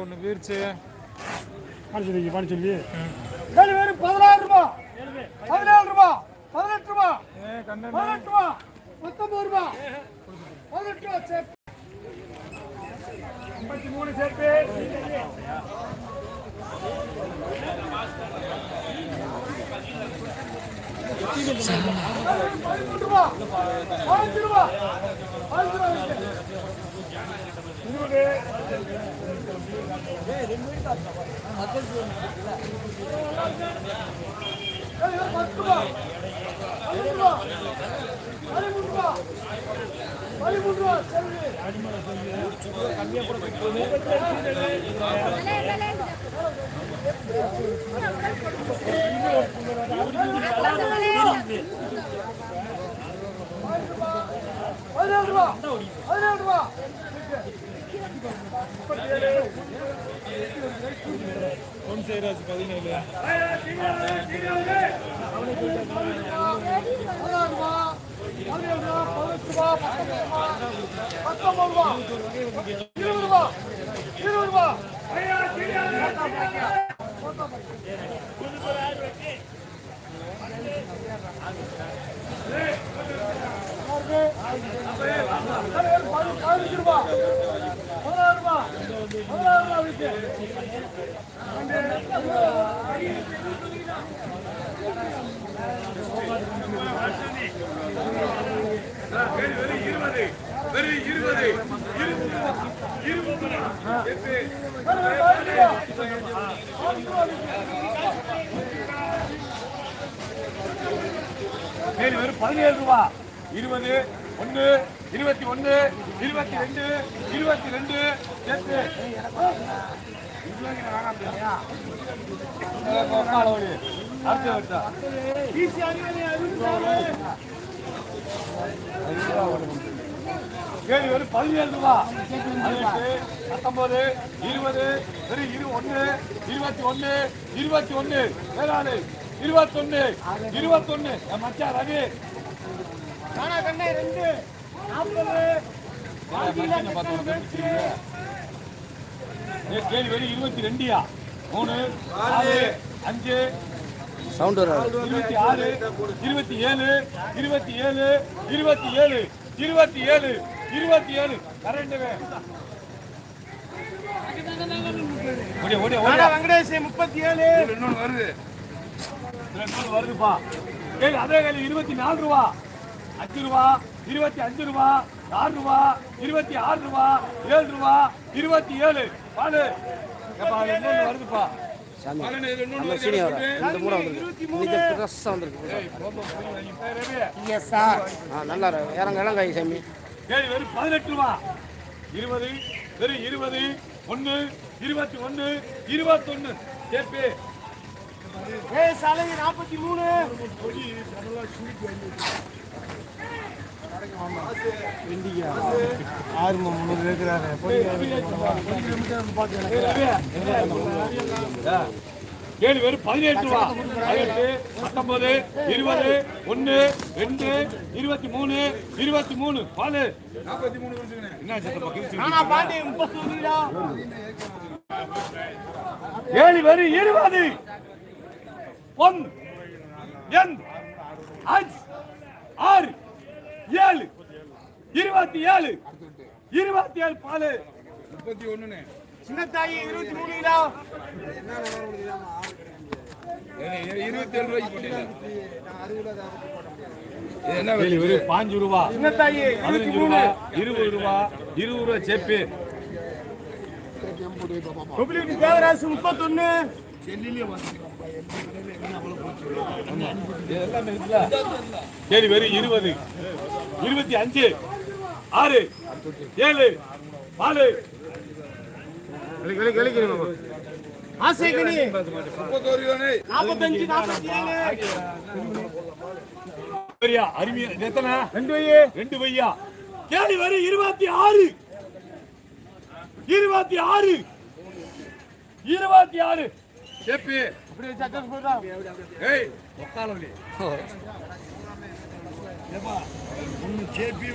ஒன்று பீர்ச்சு. படிச்சிருக்கீங்க படிச்சிருக்கீ கேள்வி வெறும் பதினாறு ரூபா. பதினேழு ரூபா. பதினெட்டு ரூபா. பதினெட்டு ரூபா. பத்தொன்பது ரூபா. பதினெட்டு ரூபா சேர்த்து. ஐம்பத்தி மூணு சேர்த்து. பதினஞ்சு பதினஞ்சு ரூபா. பதினஞ்சு ரூபா பதிமூன்று ரூபா பதிமூன்று ரூபா சரி பதினேழு ரூபா பதினேழு ரூபா ஒன் சைராஜ் பதினேழு பதினாறு பதினஞ்சு ரூபா இருபது ரூபா விட்டு மேலும் வெறும் பதினேழு ரூபா. இருபது ஒன்று இருபத்தி ஒன்று இருபத்தி ரெண்டு இருபத்தி ரெண்டு சேர்த்து அடுத்த ஏழு வெறும் பதினேழு ரூபா. பதினெட்டு பத்தொன்பது இருபது வெறும் இரு ஒன்று இருபத்தி ஒன்று இருபத்தி ஒன்று. வேறாளு இருபத்தொன்னு இருபத்தொன்னு. என் மச்சான் ரவி. ரெண்டு. கேள்வி வெறும் இருபத்தி ரெண்டுயா மூணு நாலு அஞ்சு சவுண்ட் இருபத்தி ஆறு இருபத்தி ஏழு இருபத்தி ஏழு இருபத்தி ஏழு இருபத்தி ஏழு இருபத்தி ஏழு கரண்ட் ஓடியா ஓடியா வெங்கடேஷ் முப்பத்தி ஏழு இன்னொன்று வருது இன்னொன்று வருதுப்பா கேள்வி அதே கேள்வி இருபத்தி நாலு ரூபா அஞ்சு ரூபா இருபத்தி அஞ்சு ரூபா ஆறு ரூபா இருபத்தி ஆறு ரூபா ஏழு ரூபா இருபத்தி ஏழு. பாலு. வருதுப்பா. நல்லா. இறங்க இறங்காய் சாமி. வெறும் பதினெட்டு ரூபா. இருபது வெறும் இருபது ஒன்று இருபத்தி ஒன்று ஏய் சாலை நாற்பத்தி மூணு. ஆறு முந்நூறு இருக்கிறாரு கேள்வி வெறும் பதினெட்டு ரூபா. பதினெட்டு பத்தொன்பது இருபது ஒன்று ரெண்டு இருபத்தி மூணு இருபத்தி மூணு பாலு நாற்பத்தி மூணு ஏழு வெறும் இருபது. ஒன் எண் அஞ்சு ஆறு ஏழு இருபத்தி ஏழு. இருபத்தி ஏழு பாலு. முப்பத்தி ஒண்ணுன்னு சின்னத்தாயி இருபத்தி மூணுடா இருபத்தி ஏழு ரூபாய்க்கு என்ன வெறும் பாஞ்சு ரூபா. சின்னத்தாயி பதினஞ்சு ரூபா இருபது ரூபா இருபது ரூபா சேப்பு. தேவராசு முப்பத்தொன்னு. சரி வெறும் இருபது. இருபத்தி அஞ்சு. ஆறு ஏழு நாலு. இருபத்தி ஆறு. இருபத்தி ஆறு. இருபத்தி ஆறு. சேப்பி. அப்படி చేపి